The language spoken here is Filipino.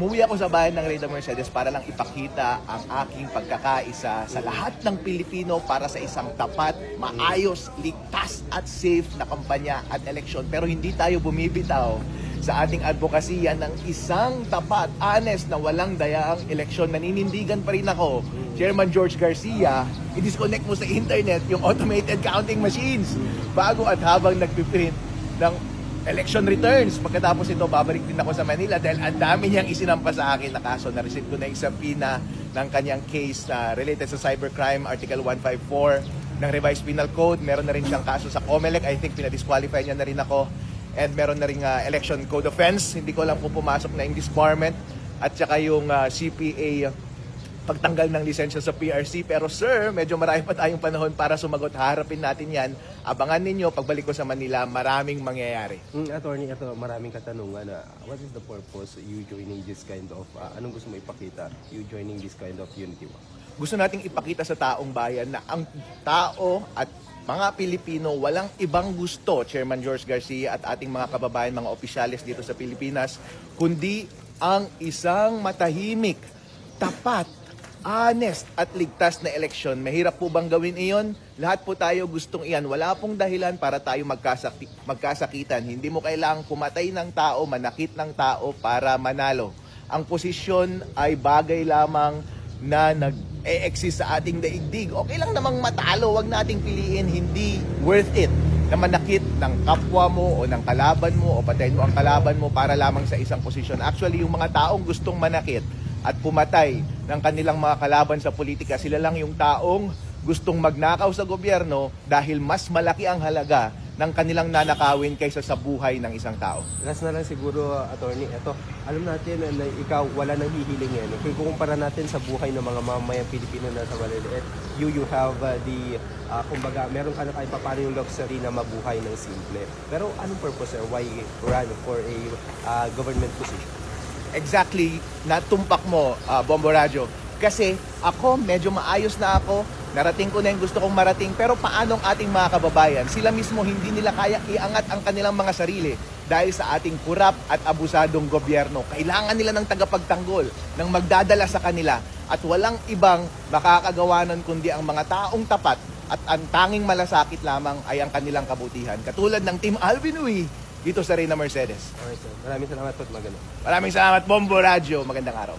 Umuwi ako sa bahay ng Reyna Mercedes para lang ipakita ang aking pagkakaisa sa lahat ng Pilipino para sa isang tapat, maayos, ligtas at safe na kampanya at eleksyon. Pero hindi tayo bumibitaw sa ating advokasya ng isang tapat, honest na walang dayaang eleksyon. Naninindigan pa rin ako, Chairman George Garcia, i-disconnect mo sa internet yung automated counting machines bago at habang nagpiprint ng election returns. Pagkatapos ito, babalik din ako sa Manila dahil ang dami niyang isinampa sa akin na kaso. Na-receive ko na yung subpoena ng kanyang case na related sa cybercrime, Article 154 ng Revised Penal Code. Meron na rin siyang kaso sa COMELEC. I think pinadisqualify niya na rin ako. And meron na rin uh, election code offense. Hindi ko lang kung pumasok na in disbarment. At saka yung uh, CPA pagtanggal ng lisensya sa PRC. Pero sir, medyo marami pa tayong panahon para sumagot. Harapin natin yan. Abangan ninyo, pagbalik ko sa Manila, maraming mangyayari. Mm, attorney, ito maraming katanungan na what is the purpose you joining this kind of, ah, anong gusto mo ipakita, you joining this kind of unity walk? Gusto nating ipakita sa taong bayan na ang tao at mga Pilipino walang ibang gusto, Chairman George Garcia at ating mga kababayan, mga opisyalis dito sa Pilipinas, kundi ang isang matahimik, tapat, honest at ligtas na eleksyon. Mahirap po bang gawin iyon? Lahat po tayo gustong iyan. Wala pong dahilan para tayo magkasaki- magkasakitan. Hindi mo kailangang pumatay ng tao, manakit ng tao para manalo. Ang posisyon ay bagay lamang na nag-e-exist sa ating daigdig. Okay lang namang matalo, wag nating piliin, hindi worth it na manakit ng kapwa mo o ng kalaban mo o patayin mo ang kalaban mo para lamang sa isang posisyon. Actually, yung mga taong gustong manakit at pumatay ng kanilang mga kalaban sa politika, sila lang yung taong gustong magnakaw sa gobyerno dahil mas malaki ang halaga ng kanilang nanakawin kaysa sa buhay ng isang tao. Last na lang siguro, attorney, ito, alam natin na ikaw wala nang hihiling yan. Kung kukumpara natin sa buhay ng mga mamamayang Pilipino na sa maliliit, you, you have uh, the, uh, kumbaga, meron ka na kahit paano yung luxury na mabuhay ng simple. Pero anong purpose, sir? Why run for a uh, government position? Exactly natumpak mo, uh, Bombo Radyo. Kasi ako, medyo maayos na ako, narating ko na yung gusto kong marating, pero paano ang ating mga kababayan? Sila mismo hindi nila kaya iangat ang kanilang mga sarili dahil sa ating kurap at abusadong gobyerno. Kailangan nila ng tagapagtanggol, ng magdadala sa kanila, at walang ibang makakagawa nun kundi ang mga taong tapat at ang tanging malasakit lamang ay ang kanilang kabutihan. Katulad ng Team Alvin Uy dito sa Reyna Mercedes. Alright, sir. Maraming salamat po at magano. Maraming salamat, Bombo Radyo. Magandang araw.